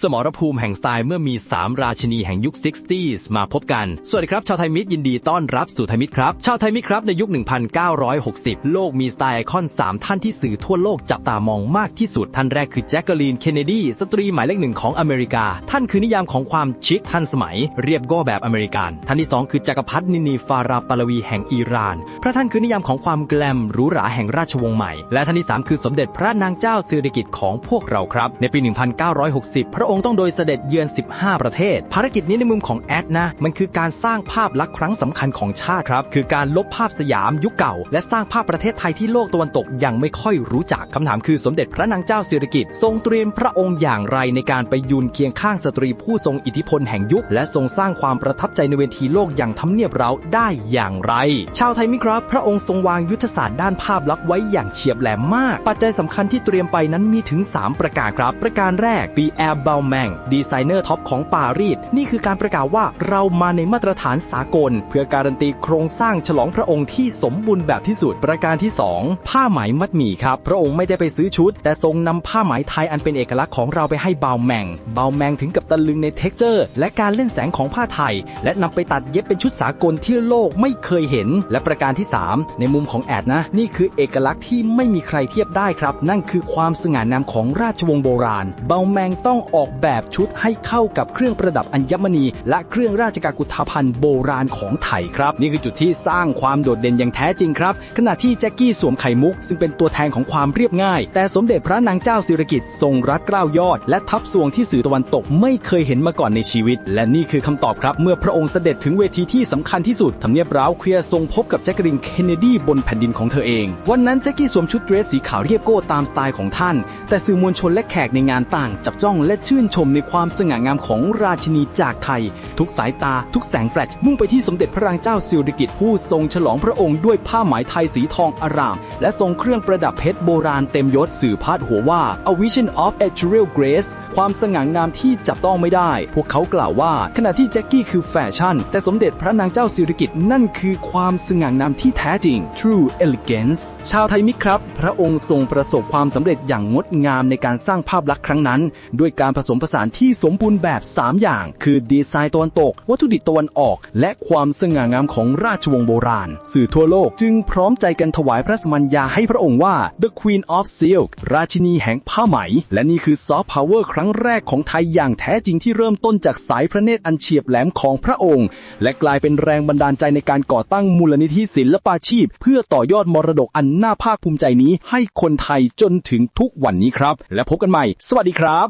สมรภูมิแห่งสไตล์เมื่อมี 3 ราชินีแห่งยุค 60s มาพบกัน สวัสดีครับ ชาวไทยมิตรยินดีต้อนรับสู่ไทยมิตรครับ ชาวไทยมิตรครับในยุค 1960 โลกมีสไตล์ไอคอน 3 ท่านที่สื่อทั่วโลกจับตามองมากที่สุด ท่านแรกคือแจ็คเกอรีน เคนเนดี สตรีหมายเลขหนึ่งของอเมริกา ท่านคือนิยามของความชิคทันสมัย เรียบก้แบบอเมริกัน ท่านที่ 2 คือจักรพรรดินินีฟาราปาลวีแห่งอิหร่าน พระท่านคือนิยามของความแกลมหรูหราแห่งราชวงศ์ใหม่ และท่านที่ 3 คือสมเด็จพระนางเจ้าสิริกิติ์ของพวกเราครับ ในปี 1960พระองค์ต้องโดยเสด็จเยือน 15 ประเทศ ภารกิจนี้ในมุมของแอดนะ มันคือการสร้างภาพลักษณ์ครั้งสำคัญของชาติครับ คือการลบภาพสยามยุคเก่า และสร้างภาพประเทศไทยที่โลกตะวันตกยังไม่ค่อยรู้จักคำถามคือสมเด็จพระนางเจ้าสิริกิติ์ทรงเตรียมพระองค์อย่างไรในการไปยืนเคียงข้างสตรีผู้ทรงอิทธิพลแห่งยุค และทรงสร้างความประทับใจในเวทีโลกอย่างทำเนียบเราได้อย่างไร ชาวไทยมิครับ พระองค์ทรงวางยุทธศาสตร์ด้านภาพลักษณ์ไว้อย่างเฉียบแหลมมาก ปัจจัยสำคัญที่เตรียมไปนั้นมีถึง 3 ประการครับ ประการแรก ปีแอร์เบลแมงดีไซเนอร์ท็อปของปารีสนี่คือการประกาศว่าเรามาในมาตรฐานสากล เพื่อการันตีโครงสร้างฉลองพระองค์ที่สมบูรณ์แบบที่สุดประการที่ 2 ผ้าไหมมัดหมี่ครับพระองค์ไม่ได้ไปซื้อชุด แต่ทรงนำผ้าไหมไทยอันเป็นเอกลักษณ์ของเราไปให้เบาแมงเบาแมงถึงกับตะลึงในเท็กเจอร์ และการเล่นแสงของผ้าไทย และนำไปตัดเย็บเป็นชุดสากลที่โลกไม่เคยเห็น และประการที่ 3 ในมุมของแอดนะ นี่คือเอกลักษณ์ที่ไม่มีใครเทียบได้ครับ นั่นคือความสง่างามของราชวงศ์โบราณ เบาแมงต้องอออกแบบชุดให้เข้ากับเครื่องประดับอัญมณี และเครื่องราชกากุฏภัณฑ์โบราณของไทยครับ นี่คือจุดที่สร้างความโดดเด่นอย่างแท้จริงครับ ขณะที่แจ็คกี้สวมไข่มุก ซึ่งเป็นตัวแทนของความเรียบง่าย แต่สมเด็จพระนางเจ้าสิริกิติ์ทรงรัดเกล้ายอด และทับทรวงที่สื่อตะวันตกไม่เคยเห็นมาก่อนในชีวิต และนี่คือคำตอบครับ เมื่อพระองค์เสด็จถึงเวทีที่สำคัญที่สุดทำเนียบร้าวเคลียร์ทรงพบกับแจ็คกินเคนเนดีบนแผ่นดินของเธอเอง วันนั้นแจ็คกี้สวมชุดเดรสสีขาวเรียบโก้ตามสไตล์ของท่าน แต่สื่อมวลชนและแขกในงานต่างจับจ้องและชื่นชมในความสง่างามของราชินีจากไทย ทุกสายตาทุกแสงแฟลชมุ่งไปที่สมเด็จพระนางเจ้าสิริกิติ์ผู้ทรงฉลองพระองค์ด้วยผ้าไหมไทยสีทองอาราม และทรงเครื่องประดับเพชรโบราณเต็มยศสื่อพาดหัวว่า a vision of ethereal grace ความสง่างามที่จับต้องไม่ได้ พวกเขากล่าวว่า ขณะที่แจ็คกี้คือแฟชั่น แต่สมเด็จพระนางเจ้าสิริกิติ์นั่นคือความสง่างามที่แท้จริง true elegance ชาวไทยมิครับ พระองค์ทรงประสบความสำเร็จอย่างงดงามในการสร้างภาพลักษณ์ครั้งนั้น ด้วยการผสมผสานที่สมบูรณ์แบบ 3 อย่าง คือดีไซน์ตะวันตก วัตถุดิบตะวันออก และความสง่างามของราชวงศ์โบราณ สื่อทั่วโลกจึงพร้อมใจกันถวายพระสมัญญาให้พระองค์ว่า The Queen of Silk ราชินีแห่งผ้าไหม และนี่คือซอฟต์พาวเวอร์ครั้งแรกของไทยอย่างแท้จริงที่เริ่มต้นจากสายพระเนตรอันเฉียบแหลมของพระองค์ และกลายเป็นแรงบันดาลใจในการก่อตั้งมูลนิธิศิลปาชีพ เพื่อต่อยอดมรดกอันน่าภาคภูมิใจนี้ให้คนไทยจนถึงทุกวันนี้ครับ และพบกันใหม่ สวัสดีครับ